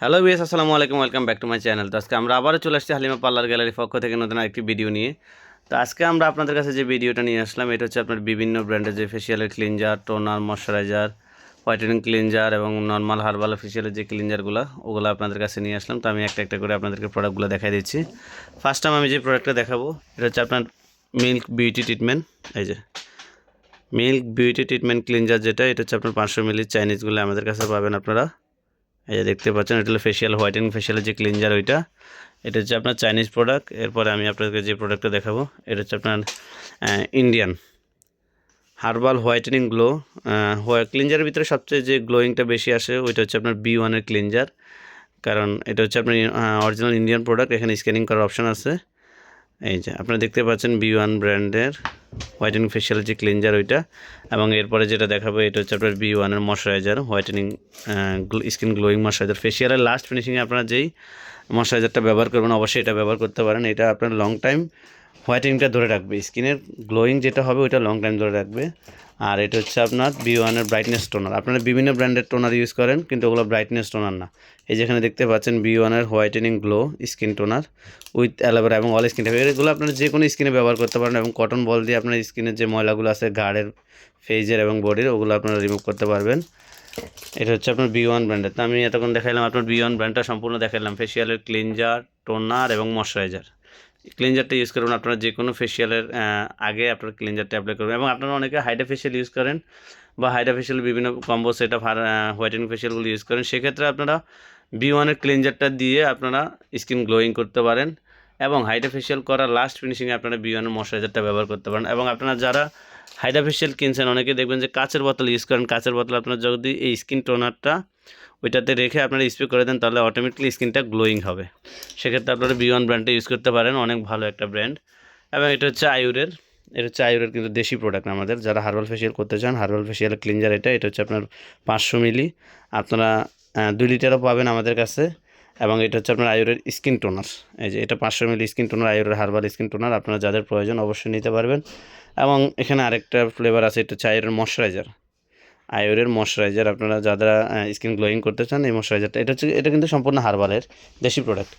Hello BS আসসালামু আলাইকুম welcome back to my channel তো আজকে আমরা আবারও চলে আসছি হালিমা পার্লার গ্যালারি পক্ষ থেকে নতুন একটি ভিডিও নিয়ে। তো আজকে আমরা আপনাদের কাছে যে ভিডিওটা নিয়ে আসলাম, এটা হচ্ছে আপনার বিভিন্ন ব্র্যান্ডের যে ফেসিয়ালের cleanser toner moisturiser whitening cleanser এবং নর্মাল হার্বাল ফেসিয়ালের যে ক্লিনজারগুলো ওগুলো আপনাদের কাছে নিয়ে আসলাম। তো আমি একটা একটা করে আপনাদেরকে প্রোডাক্টগুলো দেখাই দিচ্ছি। ফার্স্ট টাইম আমি যে প্রোডাক্টটা দেখাবো, এটা হচ্ছে আপনার মিল্ক বিউটি ট্রিটমেন্ট এই যে মিল্ক বিউটি ট্রিটমেন্ট ক্লিনজার যেটা, এটা হচ্ছে আপনার পাঁচশো মিলি চাইনিজগুলো আমাদের কাছে পাবেন আপনারা। এই যে দেখতে পাচ্ছেন, এটা হলো ফেশিয়াল হোয়াইটেনিং ফেশিয়ালের যে ক্লিনজার ওইটা। এটা হচ্ছে আপনার চাইনিজ প্রোডাক্ট এরপরে আমি আপনাকে যে প্রোডাক্টটা দেখাবো, এটা হচ্ছে আপনার ইন্ডিয়ান হার্বাল হোয়াইটেনিং গ্লো ক্লিনজারের ভিতরে সবচেয়ে যে গ্লোয়িংটা বেশি আসে, ওইটা হচ্ছে আপনার বি ওয়ানের ক্লিনজার কারণ এটা হচ্ছে আপনার অরিজিনাল ইন্ডিয়ান প্রোডাক্ট এখানে স্ক্যানিং করার অপশন আছে। এই যে, আপনারা দেখতে পাচ্ছেন বি ওয়ান ব্র্যান্ডের হোয়াইটেনিং ফেসিয়াল যে ক্লিনজার ওইটা, এবং এরপরে যেটা দেখাবো, এটা হচ্ছে আপনার বি ওয়ানের moisturiser whitening skin glowing moisturiser ফেশিয়ালের last ফিনিশিংয়ে আপনারা যেই ময়শ্চারাইজারটা ব্যবহার করবেন, অবশ্যই এটা ব্যবহার করতে পারেন। এটা আপনার লং টাইম হোয়াইটেনিংটা ধরে রাখবে। স্কিনের গ্লোয়িং যেটা হবে, ওইটা লং টাইম ধরে রাখবে। আর এটা হচ্ছে আপনার বি ওয়ানের ব্রাইটনেস টোনার আপনারা বিভিন্ন ব্র্যান্ডের টোনার ইউজ করেন, কিন্তু ওগুলো ব্রাইটনেস টোনার না। এই যেখানে দেখতে পাচ্ছেন বি ওয়ানের whitening glow skin toner with aloe vera এবং অল স্কিন এগুলো আপনারা যে কোনো স্কিনে ব্যবহার করতে পারেন এবং কটন বল দিয়ে আপনার স্কিনের যে ময়লাগুলো আছে গাড়ের ফেজের এবং বডির ওগুলো আপনারা রিমুভ করতে পারবেন। এটা হচ্ছে আপনার বি ওয়ান ব্র্যান্ডের তো আমি এতক্ষণ দেখাইলাম, আপনার বি ওয়ান ব্র্যান্ডটা সম্পূর্ণ দেখাইলাম। ফেশিয়ালের ক্লিনজার টোনার এবং ময়শ্চারাইজার ক্লিনজারটা ইউজ করবেন, আপনারা যে কোনো ফেশিয়ালের আগে আপনার ক্লিনজারটা অ্যাপ্লাই করবেন। এবং আপনারা অনেকে হাইড্রা ফেশিয়াল ইউজ করেন বা হাইড্রা ফেশিয়াল বিভিন্ন কম্বো সেট আপ হোয়াইটেনিং ফেশিয়ালগুলো ইউজ করেন, সেক্ষেত্রে আপনারা বি ওয়ানের ক্লিনজারটা দিয়ে আপনারা স্কিন গ্লোয়িং করতে পারেন এবং হাইড্রা ফেশিয়াল করার লাস্ট ফিনিশিংয়ে আপনারা বি ওয়ানের ময়শ্চারাইজারটা ব্যবহার করতে পারেন। এবং আপনারা যারা হাইড্রা ফেশিয়াল কিনছেন, অনেকে দেখবেন যে কাচের বোতল ইউজ করেন। কাচের বোতল আপনার যদি এই স্কিন টোনারটা ওইটাতে রেখে আপনারা স্প্রে করে দেন, তাহলে অটোমেটিকলি স্কিনটা গ্লোয়িং হবে। সেক্ষেত্রে আপনারা বিওয়ান ব্র্যান্ডটা ইউজ করতে পারেন, অনেক ভালো একটা ব্র্যান্ড এবং এটা হচ্ছে আয়ুরের, এটা হচ্ছে আয়ুরের কিন্তু দেশি প্রোডাক্ট আমাদের। যারা হার্বাল ফেশিয়াল করতে চান হার্বাল ফেশিয়াল ক্লিনজার এটা এটা হচ্ছে আপনার পাঁচশো মিলি আপনারা দুই লিটারও পাবেন আমাদের কাছে। এবং এটা হচ্ছে আপনার আয়ুরের স্কিন টোনার এই যে এটা পাঁচশো মিলি স্কিন টোনার আয়ুরের হার্বাল স্কিন টোনার আপনারা যাদের প্রয়োজন অবশ্যই নিতে পারবেন। এবং এখানে আরেকটা ফ্লেভার আছে, এটা হচ্ছে আয়ুরের ময়শ্চারাইজার আয়ুরের ময়শ্চারাইজার, আপনারা যারা স্কিন গ্লোয়িং করতে চান, এই ময়শ্চারাইজারটা, এটা হচ্ছে, এটা কিন্তু সম্পূর্ণ হার্বালের দেশি প্রোডাক্ট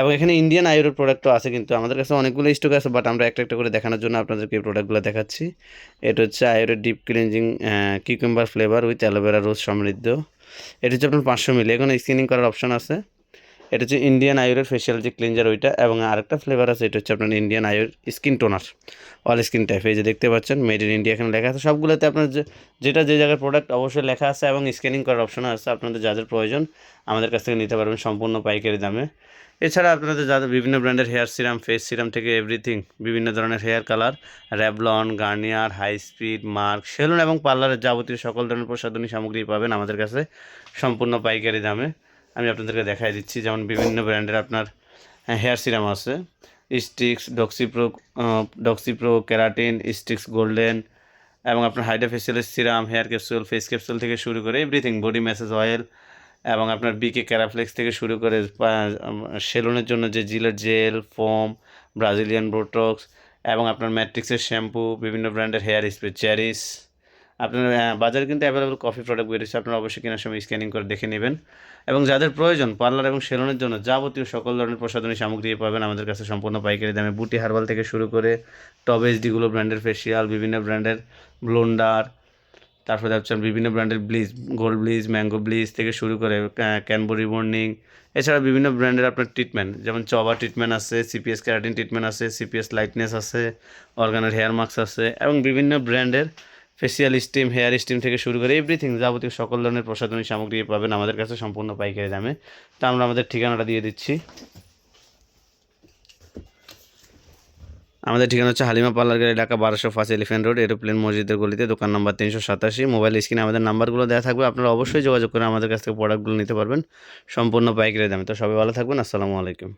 এবং এখানে ইন্ডিয়ান আয়োরের প্রোডাক্টও আছে কিন্তু আমাদের কাছে অনেকগুলো স্টক আছে বাট আমরা একটা একটা করে দেখানোর জন্য আপনাদেরকে এই প্রোডাক্টগুলো দেখাচ্ছি। এটা হচ্ছে আয়োরের deep cleansing cucumber flavour with aloe vera rose সমৃদ্ধ। এটা হচ্ছে আপনার পাঁচশো মিলি এখানে স্ক্রিনিং করার অপশান আছে। এটা হচ্ছে ইন্ডিয়ান আয়ুরের ফেশিয়াল যে ক্লিনজার ওইটা, এবং আরেকটা ফ্লেভার আছে, এটা হচ্ছে আপনার Indian Ayur skin toner all skin type এই যে দেখতে পাচ্ছেন মেড ইন ইন্ডিয়া এখানে লেখা আছে। সবগুলোতে আপনার যেটা যে জায়গার প্রোডাক্ট অবশ্যই লেখা আছে, এবং স্ক্যানিং করার অপশন আছে, আপনাদের যাদের প্রয়োজন, আমাদের কাছ থেকে নিতে পারবেন সম্পূর্ণ পাইকারি দামে। এছাড়া আপনাদের যাদের বিভিন্ন ব্র্যান্ডের হেয়ার সিরাম ফেস সিরাম থেকে এভরিথিং বিভিন্ন ধরনের hair colour Revlon Garnier high speed mark salon এবং পার্লারের যাবতীয় সকল ধরনের প্রসাধনী সামগ্রী পাবেন আমাদের কাছে, সম্পূর্ণ পাইকারি দামে। আমি আপনাদেরকে দেখাই দিচ্ছি, যেমন বিভিন্ন ব্র্যান্ডের আপনার হেয়ার সিরাম আছে। স্টিক্স ডক্সিপ্রো ডক্সিপ্রো ক্যারাটিন স্টিক্স গোল্ডেন এবং আপনার hydra ফেসিয়ালের serum hair capsule face capsule থেকে শুরু করে এভরিথিং বডি ম্যাসেজ অয়েল এবং আপনার বিকে ক্যারাফ্লেক্স থেকে শুরু করে সেলুনের জন্য যে জিলের জেল ফোম ব্রাজিলিয়ান বোটক্স এবং আপনার ম্যাট্রিক্সের শ্যাম্পু বিভিন্ন ব্র্যান্ডের হেয়ার স্প্রে চ্যারিস আপনার বাজারে কিন্তু অ্যাভেলেবল কফি প্রোডাক্ট বেরিয়েছে আপনারা অবশ্যই কেনার সময় স্ক্যানিং করে দেখে নেবেন। এবং যাদের প্রয়োজন পার্লার এবং সেলুনের জন্য যাবতীয় সকল ধরনের প্রসাধনী সামগ্রী পাবেন আমাদের কাছে সম্পূর্ণ পাইকারি দামে। বুটি হার্বাল থেকে শুরু করে টব এইচডিগুলো ব্র্যান্ডের ফেসিয়াল বিভিন্ন ব্র্যান্ডের ব্লোন্ডার তারপরে হচ্ছে বিভিন্ন ব্র্যান্ডের ব্লিজ গোল্ড ব্লিজ ম্যাঙ্গো ব্লিজ থেকে শুরু করে ক্যানবরি বর্নিং এছাড়া বিভিন্ন ব্র্যান্ডের আপনার ট্রিটমেন্ট যেমন চবা ট্রিটমেন্ট আছে সিপিএস ক্যারাটিন ট্রিটমেন্ট আছে সিপিএস লাইটনেস আছে অর্গানের হেয়ার মাস্ক আছে, এবং বিভিন্ন ব্র্যান্ডের ফেসিয়াল স্টিম হেয়ার স্টিম থেকে শুরু করে এভরিথিং যাবতীয় সকল ধরনের প্রসাধনী সামগ্রী পাবেন আমাদের কাছে, সম্পূর্ণ পাইকারি দামে। তা আমরা আমাদের ঠিকানাটা দিয়ে দিচ্ছি। আমাদের ঠিকানা হচ্ছে হালিমা পার্লার গাড়ি ঢাকা বারোশো ফার্স্ট এলিফেন্ট রোড, এরোপ্লেন মসজিদের গলিতে, দোকান নাম্বার তিনশো সাতাশি। মোবাইল স্ক্রিনে আমাদের নাম্বারগুলো দেওয়া থাকবে, আপনারা অবশ্যই যোগাযোগ করে আমাদের কাছ থেকে প্রোডাক্টগুলো নিতে পারবেন, সম্পূর্ণ পাইকারি দামে। তো সবাই ভালো থাকবেন, আসসালামু আলাইকুম।